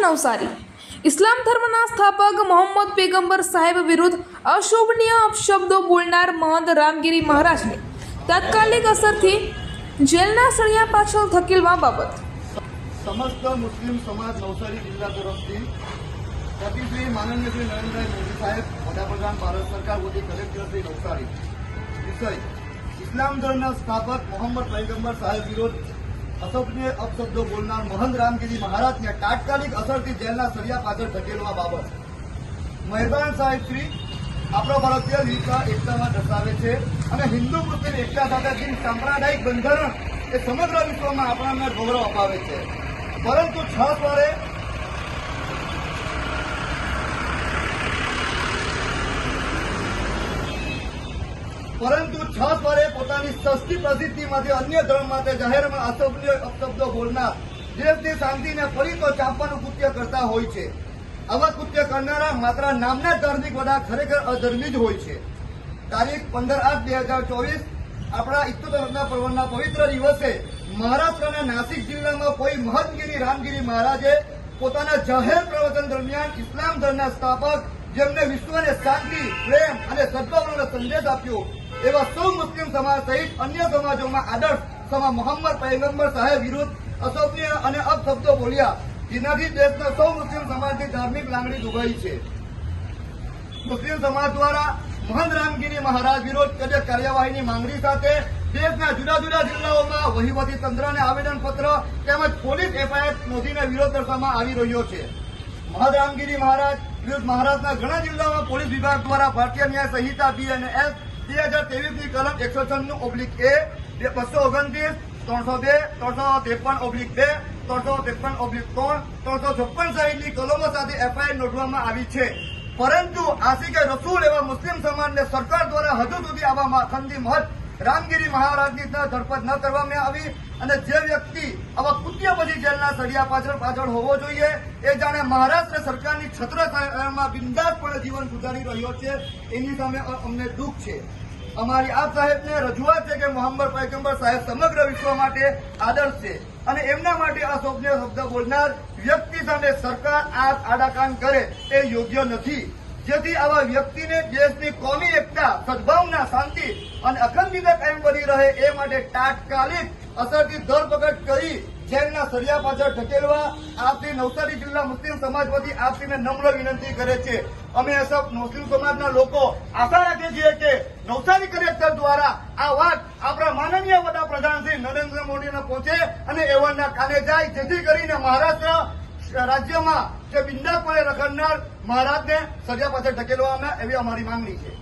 નવસારી ઇસ્લામ ધર્મના સ્થાપક મોહમ્મદ પેગંબર સાહેબ વિરુદ્ધ અશોભનીય અપશબ્દો બોલનાર મહંત રામગીરી મહારાજને તાત્કાલિક અસરથી જેલના સળિયા પાછળ ધકેલવા બાબત. સમસ્ત મુસ્લિમ સમાજ નવસારી જિલ્લા તરફથી પ્રતિશ્રી માનનીય શ્રી નરેન્દ્રભાઈ મોદી સાહેબ, વડાપ્રધાન ભારત સરકાર વતી કલેક્ટર શ્રી નવસારી. વિષય, ઇસ્લામ ધર્મના સ્થાપક મોહમ્મદ પૈગંબર સાહેબ વિરુદ્ધ અસભ્ય અપશબ્દો બોલનાર મહંત રામગીરી મહારાજને તાત્કાલિક અસરથી જેલના સળિયા પાછળ ધકેલવા બાબત. મહેરબાન સાહેબ શ્રી, આપણો ભારતીય વિવિધતા એકતામાં દર્શાવે છે અને હિન્દુ મુસ્લિમ એકતા સાથે બિન સાંપ્રદાયિક બંધારણ એ સમગ્ર વિશ્વમાં આપણને ગૌરવ અપાવે છે. પરંતુ છ સ્વરે પરંતુ છ સ્વરે પોતાની સસ્તી પ્રસિદ્ધિમાંથી અન્ય ધર્મ માટે જાહેરમાં અસભ્ય અપશબ્દો બોલનાર દેશની શાંતિને ફરી તો ચાપવાનું કૃત્ય કરતા હોય છે. આવા કૃત્ય કરનારા માત્ર નામના ધાર્મિક વડા ખરેખર અધર્મી જ હોય છે. તારીખ પંદર આઠ બે હજાર ચોવીસ, આપણા ઇત્તુતરના પર્વના પવિત્ર દિવસે મહારાષ્ટ્રના નાસિક જિલ્લામાં કોઈ મહંતગીરી રામગીરી મહારાજે પોતાના જાહેર પ્રવચન દરમિયાન ઇસ્લામ ધર્મના સ્થાપક જેમને વિશ્વને શાંતિ, પ્રેમ અને સદભાવનો સંદેશ આપ્યો, એવા સૌ મુસ્લિમ સમાજ સહિત અન્ય સમાજોમાં આદર્શ સમા મોહમ્મદ પૈગંબર સાહેબ વિરુદ્ધ અસભ્ય અને અપશબ્દો બોલ્યા, જેનાથી દેશના સૌ મુસ્લિમ સમાજની ધાર્મિક લાગણી દુભાઈ છે. મુસ્લિમ સમાજ દ્વારા મહંત રામગીરી મહારાજ વિરોધ કડક કાર્યવાહીની માંગણી સાથે દેશના જુદા જુદા જિલ્લાઓમાં વહીવટી તંત્રને આવેદનપત્ર તેમજ પોલીસ નોંધીને વિરોધ દર્શાવવામાં આવી રહ્યો છે. મહંત મહારાજ વિરુદ્ધ મહારાષ્ટ્રના ઘણા જિલ્લાઓમાં પોલીસ વિભાગ દ્વારા ભારતીય ન્યાય સંહિતા બી અને એસ બે હજાર તેવીસની કલમ એકસો છન્નું ઓબ્લિક એ બસો ઓગણત્રીસ, ત્રણસો બે, ત્રણસો ત્રેપન ઓબ્લિક બે, ત્રણસો ત્રેપન ઓબ્લિક ત્રણ, ત્રણસો છપ્પન સહિતની કલમો સાથે એફઆઈઆર નોંધવામાં આવી છે. પરંતુ આશિકે રસૂલ એવા મુસ્લિમ સમાજને સરકાર દ્વારા હજુ સુધી આવા માખંડી મહત રામગીરી મહારાજની ધરપત ન કરવામાં આવી અને જે વ્યક્તિ આવા કૃત્ય પછી જેલના સળિયા પાછળ પાછળ હોવો જોઈએ, એ જાણે મહારાષ્ટ્ર સરકારની છત્રછાયામાં બિંદાસપણે જીવન ગુજારી રહ્યો છે, એની સામે અમને દુઃખ છે. અમારી આપ સાહેબને રજૂઆત છે કે મોહમ્મદ પૈગંબર સાહેબ સમગ્ર વિશ્વ માટે આદર્શ છે અને એમના માટે આ અશોભનીય શબ્દ બોલનાર વ્યક્તિ સામે સરકાર આ આડાકાન કરે, એ યોગ્ય નથી. જેથી આવા વ્યક્તિને દેશની કોમી એકતા, સદભાવના, શાંતિ અને અખંડિતતા કાયમ બની રહે એ માટે તાત્કાલિક અસરથી ધરપકડ કરી જેલના સળિયા પાછળ ઢકેલવા આપથી નવસારી જિલ્લા મુસ્લિમ સમાજ વતી આપસીને નમ્ર વિનંતી કરે છે. અમે સૌ મુસ્લિમ સમાજના લોકો આશા રાખીએ છીએ કે નવસારી કલેક્ટર દ્વારા આ વાત આપણા માનનીય વડાપ્રધાન શ્રી નરેન્દ્ર મોદીને પહોંચે અને એવોના કાને જાય. જેથી કરીને મહારાષ્ટ્ર રાજ્યમાં જે બિંદાસપણે રખડનાર મહારાજને સજા પાછળ ઢકેલવામાં એવી અમારી માંગણી છે.